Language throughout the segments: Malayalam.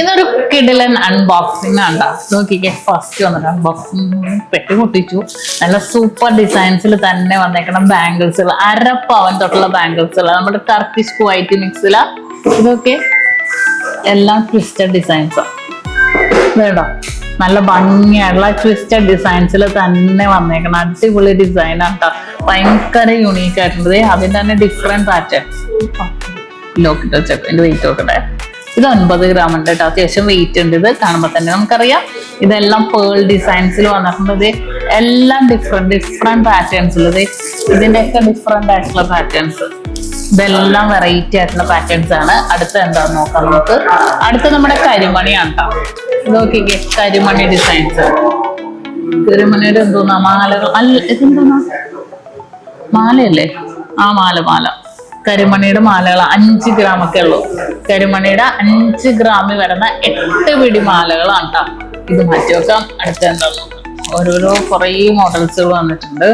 ഇതൊരു കിടിലൻ അൺബോക്സിംഗ് ആണ് നോക്കിക്കേ ഫസ്റ്റ് വന്നിട്ട് അൺബോക്സിംഗ് പെട്ടി പൊട്ടിച്ചു. നല്ല സൂപ്പർ ഡിസൈൻസിൽ തന്നെ വന്നേക്കണം ബാംഗിൾസുകൾ അര പവൻ തൊട്ടുള്ള ബാംഗിൾസുകൾ നമ്മുടെ ടർക്കിഷ് ക്വൈറ്റ് മിക്സില ഇതൊക്കെ എല്ലാം ട്വിസ്റ്റഡ് ഡിസൈൻസാണ് വേണ്ടോ നല്ല ഭംഗിയായിട്ടുള്ള ട്വിസ്റ്റഡ് ഡിസൈൻസിൽ തന്നെ വന്നേക്കണം അടിപൊളി ഡിസൈൻ ആട്ടോ ഭയങ്കര യുണീക്ക് ആയിട്ടുണ്ട്. അതിന് തന്നെ ഡിഫറെന്റ് പാറ്റേൺ ലോക്കിട്ട് വെച്ചേക്കും. എന്റെ വെയിറ്റ് നോക്കട്ടെ. ഇത് അൻപത് ഗ്രാം ഉണ്ട് കേട്ടോ അത്യാവശ്യം വെയിറ്റ് ഉണ്ട്. ഇത് കാണുമ്പോൾ തന്നെ നമുക്കറിയാം. ഇതെല്ലാം പേൾ ഡിസൈൻസിൽ വന്നിട്ടുണ്ട്. എല്ലാം ഡിഫറെന്റ് ഡിഫറെന്റ് പാറ്റേൺസ് ഉള്ളത് ഇതിന്റെയൊക്കെ ഡിഫറെന്റ് ആയിട്ടുള്ള പാറ്റേൺസ് ഇതെല്ലാം വെറൈറ്റി ആയിട്ടുള്ള പാറ്റേൺസ് ആണ്. അടുത്ത എന്താന്ന് നോക്കാം നമുക്ക്. അടുത്ത നമ്മുടെ കരിമണിയാണ് കേട്ടോ നോക്കിക്കേ കരിമണി ഡിസൈൻസ് കരിമണിയുടെ എന്തോന്നാ മാലകൾ അല്ല ഇതെന്തോന്നാ മാലയല്ലേ? ആ മാല മാല. കരിമണിയുടെ മാലകൾ അഞ്ച് ഗ്രാം ഒക്കെ ഉള്ളൂ. കരിമണിയുടെ അഞ്ച് ഗ്രാമിൽ വരുന്ന എട്ട് പിടി മാലകളാണ് കേട്ടോ ഇത് മാറ്റി വെക്കാം. അടുത്ത എന്താ ഓരോരോ കുറേ മോഡൽസുകൾ വന്നിട്ടുണ്ട്.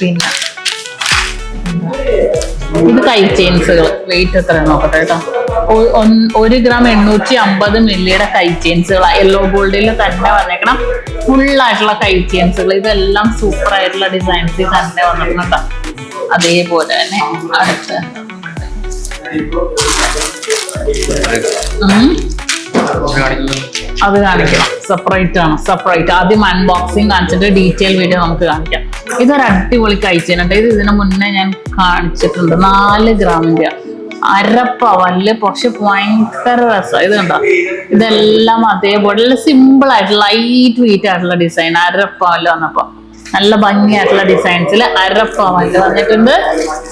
പിന്നെ ഇത് കൈ ചെയിൻസുകൾ വെയിറ്റ് എത്ര നോക്കട്ടെ കേട്ടോ ഒരു ഗ്രാം എണ്ണൂറ്റി അമ്പത് മില്ലിയുടെ കൈ ചെയിൻസുകൾ യെല്ലോ ഗോൾഡിൽ തന്നെ വന്നേക്കണം. ഫുൾ ആയിട്ടുള്ള കൈ ചെയിൻസുകൾ ഇതെല്ലാം സൂപ്പർ ആയിട്ടുള്ള ഡിസൈൻസ് തന്നെ വന്നിട്ടുണ്ട് അതേപോലെ തന്നെ. അടുത്ത്. അത് കാണിക്കണം സെപ്പറേറ്റ് ആണ്. സെപ്പറേറ്റ് ആദ്യം അൺബോക്സിങ് കാണിച്ചിട്ട് ഡീറ്റെയിൽ വീഡിയോ നമുക്ക് കാണിക്കാം. ഇതൊരു അടിപൊളി കഴിച്ചിട്ടുണ്ട്. ഇത് ഇതിന് മുന്നേ ഞാൻ കാണിച്ചിട്ടുണ്ട്. നാല് ഗ്രാമിന്റെ അരപ്പ വല്ല പക്ഷെ ഭയങ്കര രസം. ഇത് കണ്ടോ? ഇതെല്ലാം അതേപോലെ. സിമ്പിൾ ആയിട്ട് ലൈറ്റ് വെയിറ്റ് ആയിട്ടുള്ള ഡിസൈൻ അരപ്പവല്ല് വന്നപ്പോ. നല്ല ഭംഗിയായിട്ടുള്ള ഡിസൈൻസിൽ അരപ്പവല്ല് വന്നിട്ടുണ്ട്.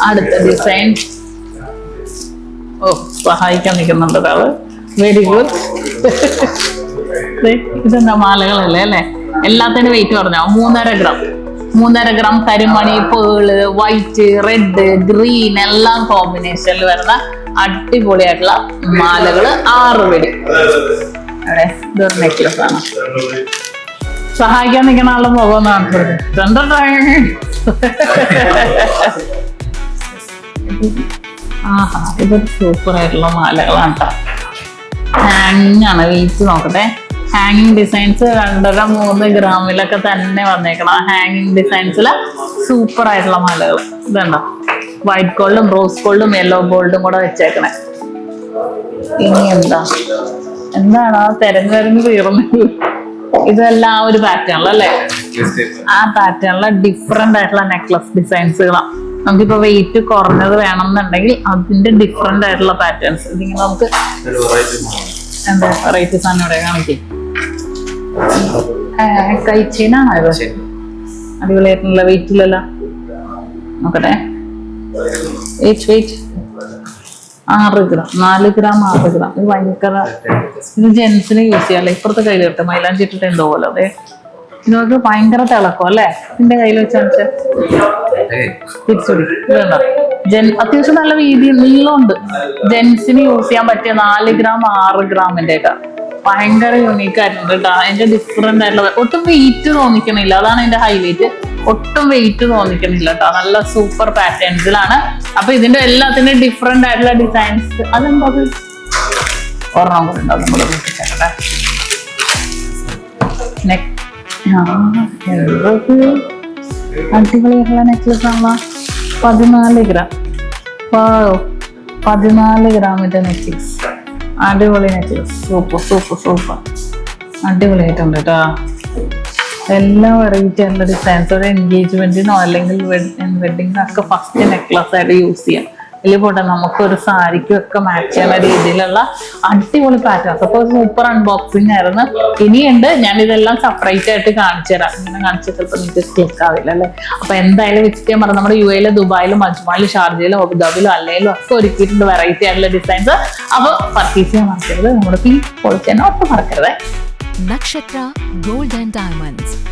അടുത്ത ഡിസൈൻ ഓ സഹായിക്കാൻ നിൽക്കുന്നുണ്ട് ഒരാൾ. വെരി ഗുഡ് ഇതെന്താ മാലകളല്ലേ അല്ലേ? എല്ലാത്തിനും വെയിറ്റ് പറഞ്ഞോ മൂന്നര ഗ്രാം മൂന്നര ഗ്രാം കരിമണി പേൾ വൈറ്റ് റെഡ് ഗ്രീൻ എല്ലാം കോമ്പിനേഷനിൽ വരുന്ന അടിപൊളിയായിട്ടുള്ള മാലകൾ ആറ് പിടി അവിടെ ഇതൊരു നെക്ലസ് ആണ് സഹായിക്കാൻ നിൽക്കുന്ന ആളുടെ മുഖം കാണുന്നത് ആഹാ ഇത് സൂപ്പർ ആയിട്ടുള്ള മാലകളാണ് ഹാങ്ങിങ് ആണ് വീച്ച് നോക്കട്ടെ. ഹാങ്ങിങ് ഡിസൈൻസ് രണ്ടര മൂന്ന് ഗ്രാമിലൊക്കെ തന്നെ വന്നേക്കണം ഹാങ്ങിങ് ഡിസൈൻസിൽ സൂപ്പർ ആയിട്ടുള്ള മാലകൾ. ഇതുണ്ടോ? വൈറ്റ് ഗോൾഡും റോസ് ഗോൾഡും യെല്ലോ ഗോൾഡും കൂടെ വെച്ചേക്കണേ. ഇനി എന്താ? എന്താണ്? ആ തിരഞ്ഞു തിരഞ്ഞു തീർന്നത് ഇതെല്ലാം ആ ഒരു പാറ്റേണിലല്ലേ ആ പാറ്റേണിലെ ഡിഫറെന്റ് ആയിട്ടുള്ള നെക്ലസ് ഡിസൈൻസുകളാണ് നമുക്കിപ്പോ വെയിറ്റ് കുറഞ്ഞത് വേണം എന്നുണ്ടെങ്കിൽ അതിന്റെ ഡിഫറെന്റ് ആയിട്ടുള്ള പാറ്റേൺസ് ഇതിങ്ങനെ നമുക്ക് എന്താ വെറൈറ്റി സാധനം ഇവിടെ കാണിക്കും? കൈച്ചീനാണോ ഇത്? അടിപൊളിയായിട്ടുള്ള വെയിറ്റിലല്ലോ നോക്കട്ടെ. വെയിറ്റ് വെയിറ്റ് ആറ് ഗ്രാം നാല് ഗ്രാം ആറ് ഗ്രാം. ഇത് ഭയങ്കര ഇത് ജെൻസിന് യൂസ് ചെയ്യാല്ലേ ഇപ്പുറത്തെ കയ്യിൽ കിട്ടും. മൈലാഞ്ചി ഇട്ടിട്ട് എന്തോ പോലെ. അതെ. ഇതൊക്കെ ഭയങ്കര തിളക്കം അല്ലേ? എന്റെ കയ്യിൽ വെച്ചാൽ തിരിച്ചുടി ഇതുണ്ടോ ജെൻ അത്യാവശ്യം നല്ല വീതി നീളമുണ്ട്. ജെൻസിന് യൂസ് ചെയ്യാൻ പറ്റിയ നാല് ഗ്രാം ആറ് ഗ്രാമിന്റെ ഒക്കെ. ഭയങ്കര യുണീക്ക് ആയിട്ടുണ്ട് കേട്ടോ അതിന്റെ ഡിഫറെന്റ് ആയിട്ടുള്ള ഒട്ടും വെയിറ്റ് തോന്നിക്കണില്ല. അതാണ് അതിന്റെ ഹൈലൈറ്റ് ഒട്ടും വെയിറ്റ് തോന്നിക്കണില്ല കേട്ടോ നല്ല സൂപ്പർ പാറ്റേൺസിലാണ് അപ്പൊ ഇതിന്റെ എല്ലാത്തിന്റെ ഡിഫറെന്റ് ആയിട്ടുള്ള ഡിസൈൻസ് അതെന്താ അത്? ഒരെണ്ണം കൂടെ ഉണ്ടാവും നമ്മൾ നെക്ക് അടിപൊളിയായിട്ടുള്ള നെക്ലസ് ആണല്ലോ. പതിനാല് ഗ്രാം. വാവ് പതിനാല് ഗ്രാമിന്റെ നെക്ലസ് അടിപൊളി നെക്ലസ് സൂപ്പർ സൂപ്പർ സൂപ്പർ അടിപൊളിയായിട്ടുണ്ട് കേട്ടോ എല്ലാ വെറൈറ്റി ആയിട്ടുള്ള ഡിസൈൻസ് ഒരു എൻഗേജ്മെന്റിനോ അല്ലെങ്കിൽ വെഡിങ്ങിനൊക്കെ ഫസ്റ്റ് നെക്ലസ് ആയിട്ട് യൂസ് ചെയ്യാം. ഇതിൽ പോട്ടെ നമുക്കൊരു സാരിക്കും ഒക്കെ മാച്ച് ചെയ്യുന്ന രീതിയിലുള്ള അടിപൊളി പാറ്റേൺസ് അപ്പോൾ സൂപ്പർ അൺബോക്സിംഗ് ആയിരുന്നു. ഇനിയുണ്ട്. ഞാൻ ഇതെല്ലാം സെപ്പറേറ്റ് ആയിട്ട് കാണിച്ചു തരാം. ഇങ്ങനെ കാണിച്ചാൽ ചിലപ്പോൾ നിങ്ങൾക്ക് ക്ലിക്ക് ആവില്ല അല്ലേ? അപ്പൊ എന്തായാലും വിസിറ്റ് ചെയ്യാൻ പറഞ്ഞാൽ നമ്മുടെ യു എയിലെ ദുബായിലും അജ്മാലിലും ഷാർജയിലും അബുദാബിലും അല്ലെങ്കിലും ഒക്കെ ഒരുക്കിയിട്ടുണ്ട് വെറൈറ്റി ആയിട്ടുള്ള ഡിസൈൻസ് അപ്പോൾ പർച്ചേസ് ചെയ്യാൻ മറക്കരുത്. നമ്മുടെ ഫീ പൊളിച്ച് ഒക്കെ മറക്കരുത്. Nakshatra Gold and Diamonds.